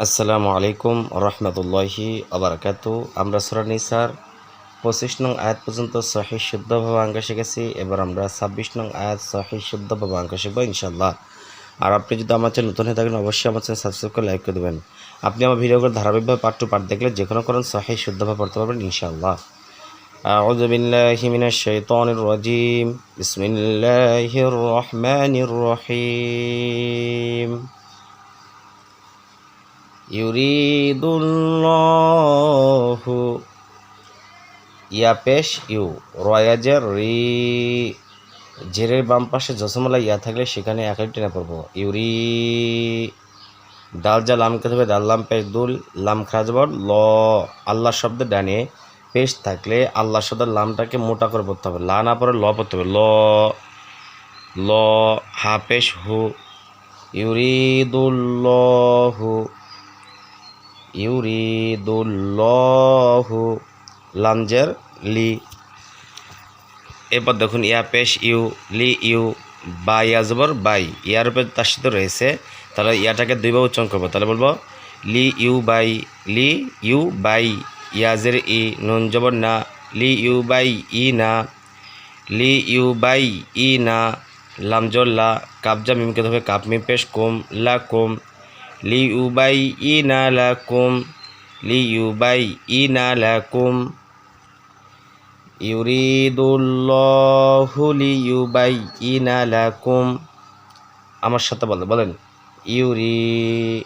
আসসালামু আলাইকুম রহমতুল্লাহি আবরকাত আমরা সুরানিসার পঁচিশ নং আয়াত পর্যন্ত সহি শুদ্ধভাবে অঙ্ক শিখেছি এবার আমরা ছাব্বিশ নং আয়াত সহি শুদ্ধভাবে অঙ্ক শিখবো ইনশাল্লাহ আর আপনি যদি আমার চ্যানেল নতুন হয়ে থাকেন অবশ্যই আমার চ্যানেল সাবস্ক্রাইব করে লাইক করে দেবেন আপনি আমার ভিডিওগুলো ধারাবাহিকভাবে পার্ট টু পার্ট দেখলে যে কোনো করণ সহি শুদ্ধভাবে পড়তে পারবেন ইনশাল্লাহ أعوذ بالله من الشيطان الرجيم بسم الله الرحمن الرحيم ইউরিদুল্লাহু। ইয়া পেশ, ইউ, রয়াজের। রি জেরের বাম পাশে জসমলা ইয়া থাকলে সেখানে একাই টেনে পড়ব। ইউরি ডাল যা লাম খেতে হবে ডাল লাম, পেশ, দুল, লাম খাজবর ল। আল্লাহ শব্দ ডানে পেশ থাকলে আল্লাহ শব্দের লামটাকে মোটা করে পড়তে হবে। লা না পরে ল পড়তে হবে। ল ল, হা, পেশ, হু। ইউরিদুল্লাহু। ইউরিদুল্লাহু লামজের লি। এরপর দেখুন, ইয়া পেশ ইউ, লি ইউ, বা ইয়া জবর বাই। ইয়ার উপরে তার রয়েছে, তাহলে ইয়াটাকে দুইবার উচ্চারণ করব। তাহলে বলব, লি ইউ বাই, লি ইউ বাই ইয়াজের ই, নুন জবর না, লি ইউ বাই ই না, লি ইউ বাই ই না লামজর লা কাবজা মিমকে ধরবে, কাপ মিম পেশ কুম, লা কুম লি ইউ বাই ই না লা কুম লি ইউ বাই ই না লা কুম ইউরিদুল্লাহু লি ইউ বাই ই না লা কুম আমার সাথে বলেন বলেন। ইউরি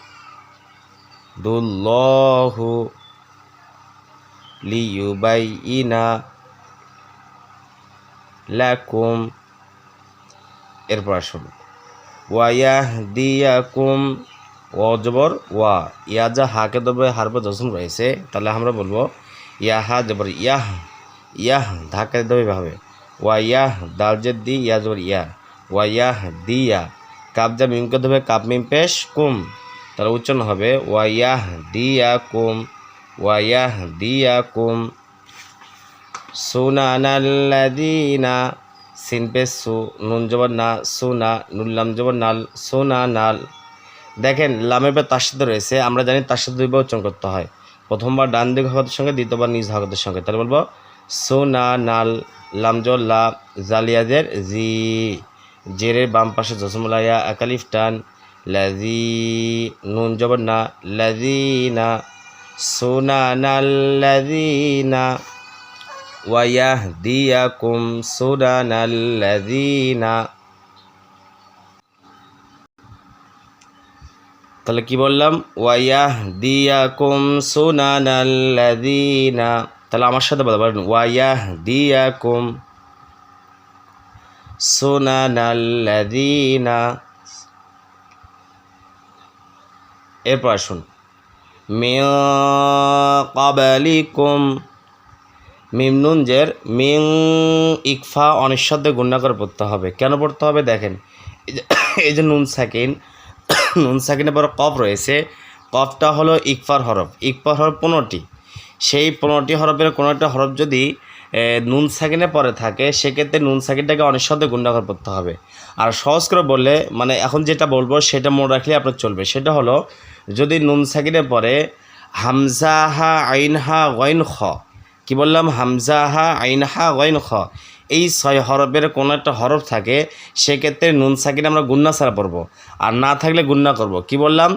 দুল্লাহু লি ইউ বাই ই না লাকুম। এরপর আসুন। ওয়াইয়াহ অজবর ওয়া, ইয়া যা হাকে দেবে, হারবে জসম রয়েছে, তাহলে আমরা বলব, ইয়া হা জবর ইয়াহ ইয়াহ ধাক্কা দিতে হবে এভাবে। ওয়া ইয়াহ দাল জেদ দি, ইয়া জবর ইয়া। ওয়া ইয়াহ দিয়া কাপ যা মিমকে দেবে, কাপ মিম পেশ, কুম। তাহলে উচ্চারণ হবে, ওয়া ইয়াহ দিয়া কুম। ওয়া ইয়াহ দিয়া কুম। সুনানাল্লাদিনা সিন পেশ সু, নুন জবর না, সুনা, নুল্লাম জবর নাল, সুনা নাল। দেখেন, লামের পর তার রয়েছে, আমরা জানি তার সাথে দুইবার উচ্চারণ করতে হয়। প্রথমবার ডান দিক হকতের সঙ্গে, দ্বিতীয়বার নিজ হকতের সঙ্গে। তাহলে বলব সোনা নাল লামজল লা, জালিয়াদের, জি, জেরের বাম পাশে জসমলাইয়া একালিফ টান লাজি নুন, জবর, না লাজি লাজিনা সোনা নাল লাজিনা ওয়াইয়াহ দিয়াকুম সোনা নাল লাজিনা তাহলে কি বললাম? ওয়াইয়াহ দিয়াকুম সুনানাল্লাযিনা। তাহলে আমার সাথে বলতে পারেন ওয়াইয়াহ দিয়াকুম সুনানাল্লাযিনা। এরপর আসুন। মিন ক্বাবলিকুম। মিম নুন জের মিং ইকফা, অনিঃশব্দে গুণা করে পড়তে হবে। কেন পড়তে হবে? দেখেন, এই যে এই যে নুন সাকিন নুন সাকিনের পরে কফ রয়েছে। কফটা হলো ইকফার হরফ। ইকফার হরফ পনেরোটি। সেই পনেরোটি হরফের কোনো একটা হরফ যদি নুন সাকিনে পরে থাকে, সেক্ষেত্রে নুন সাকিনটাকে অনিঃশব্দে গুণাকার করতে হবে। আর সহজ করে বললে মানে এখন যেটা বলব, সেটা মনে রাখলে আপনার চলবে। সেটা হলো, যদি নুন সাকিনে পরে, হামজা হা আইন হা গইন খ কি বললাম? হামজা হা আইন হা গইন খ এই ছয় হরফের কোনো একটা হরফ থাকে, সেক্ষেত্রে নুন সাকিনে আমরা গুন্না ছাড়া পড়ব। আর না থাকলে গুন্না করব। কি বললাম?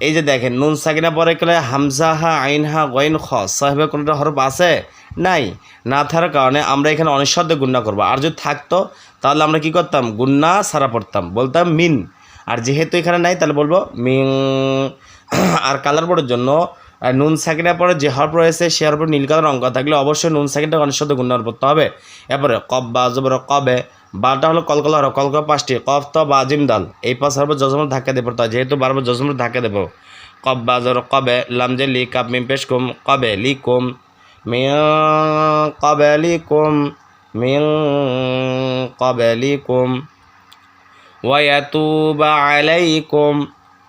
এই যে দেখেন, নুন সাকিনা পরে গেলে হামজা হা আইন হা গইন খ সাহেবের একটা হরফ আছে? নাই। না থাকার কারণে আমরা এখানে অনিঃশব্দে গুন্না করব। আর যদি থাকতো, তাহলে আমরা কি করতাম? গুন্না সারা পড়তাম। বলতাম মিন। আর যেহেতু এখানে নাই, তাহলে বলব মিং। আর কালার বোর্ডের জন্য আর নুন সাকিনের পরে যে হরফ রয়েছে সে হরফের নীল কালার অঙ্ক থাকলে অবশ্যই নুন সাকিনটা অনিঃশব্দে গুন্নার পড়তে হবে। এরপরে কব বা জবর কবে? বাটা হলো কলকলা হরফ কলকা পাঁচটি। কফ, ত, বা, জিম, দাল। এই পাঁচ হরফ জজমের ধাক্কা দিয়ে পড়তে হয়। যেহেতু বারবার জজমের ধাক্কা দেবো কব বা, জবর কবে? লামজে লি, কাপ, মিম, পেশ, কুম। কবে? লি, কুম। কবে? লি, কুম। মিং কবে? লি, কুম। ওয়াতুবা আলাইকুম।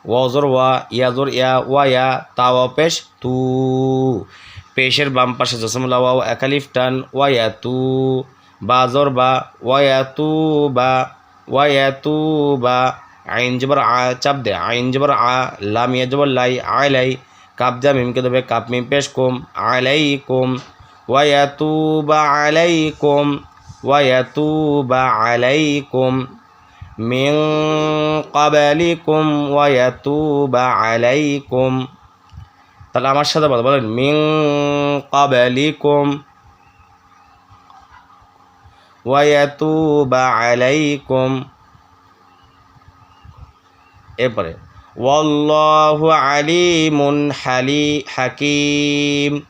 ওয়াজর ওয়া, ইয়াজর ইয়া, ওয়া ইয়া তাওয়া পেশ, তু। পেশের বাম পাশে জসমুল্লা ওয়াও একালিফ টান, ওয়া তু। বাজর বা, ওয়া তু, বা, ওয়া তু, বা। আইন জবর আ, চাপ দে। আইন জবর আ, লাম, ইয়া জবর লাই আয় লাই। কাপ যা মিমকে দেবে, কাপ মিম পেশ কুম আলাই কুম। ওয়াতুবা আলাইকুম ওয়াতুবা আলাইকুম মিন ক্বাবলিকুম ওয়াতুবা আলাইকুম। তাহলে আমার সাথে বলো, বলেন, মিন ক্বাবলিকুম ওয়াতুবা আলাইকুম। এরপরে, ওয়াল্লাহু আলিমুন হালি, হাকিম।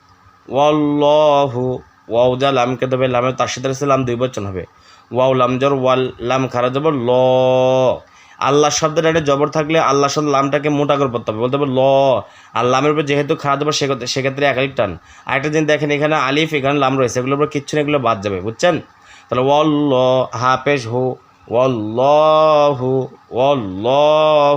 ওয়াল্লাহু, ওয়াও যা লামকে দেবে, লামে তার সাথে লাম দুই বচন হবে। ওয়াও, লাম জর ওয়াল, লাম খারা জবর, ল। আল্লাহ শব্দের একটা জবর থাকলে আল্লাহ শব্দ লামটাকে মোটা করে পড়তে হবে। বলতে হবে ল। আর লামের উপর যেহেতু খারাপ দেবো সেক্ষেত্রে একাধিক টান। আরেকটা জিনিস দেখেন, এখানে আলিফ, এখানে লাম রয়েছে। এগুলোর উপর কিচ্ছু না, এগুলো বাদ যাবে, বুঝছেন? তাহলে ওয়াল্ল হাফেজ হু, ওয়াল্লাহু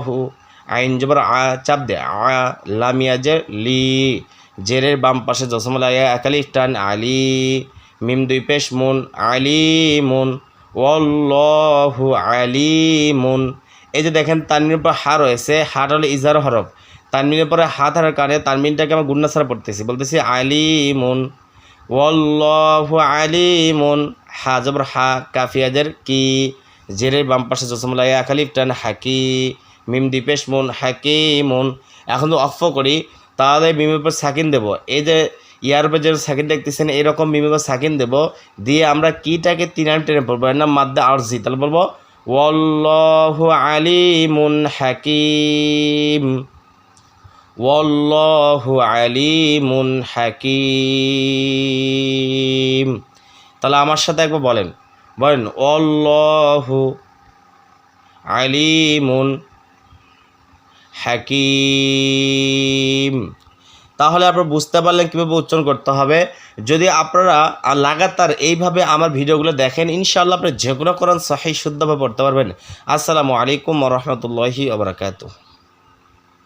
হু আইন জবর, আ, চাপ দে, আ লামিয়া যে লি। জেরের বাম পাশে জসমলা একালিফ টান, আলি। মিম দুই পেশ মুন আলিমুন, ওয়াল্লাহু আলিমুন। এই যে দেখেন তানমিনের পর হা রয়েছে। হাটা হলো ইজার হরফ। তানমিনের পরে হাত হারার কারণে তানমিনটাকে আমরা গুন্না ছাড়া পড়তেছি। বলতেছি আলিমুন, ওয়াল্লাহু আলিমুন। হা, জবর হা কাফিয়াজের কি? জেরের বাম পাশে জসমলা একালিফ টান হাকি। মিম দিপেশ মুন, হাকিমুন। এখন তো অফ করি, তাহলে মিমের উপর সাকিন দেবো। এই যে ইয়ার উপর যে সাকিন দেখতেছেন, এরকম উপর সাকিন দেবো। দিয়ে আমরা কিটাকে তিন আন টেনে পড়ব, এর নাম মাদ্দা আরজি। তাহলে বলব, ওয়াল্লাহু আলিমুন হাকিম। ওয়াল্লাহু আলিমুন হাকিম। তাহলে আমার সাথে একবার বলেন বলেন অল্লাহু আলিমুন হাকিম। তাহলে আপনারা বুঝতে পারলেন কীভাবে উচ্চারণ করতে হবে। যদি আপনারা লাগাতার এইভাবে আমার ভিডিওগুলো দেখেন, ইনশাআল্লাহ আপনি যে কোনো কোরআন সাহি শুদ্ধভাবে পড়তে পারবেন। আসসালামু আলাইকুম রহমতুল্লাহি আবরাকাতু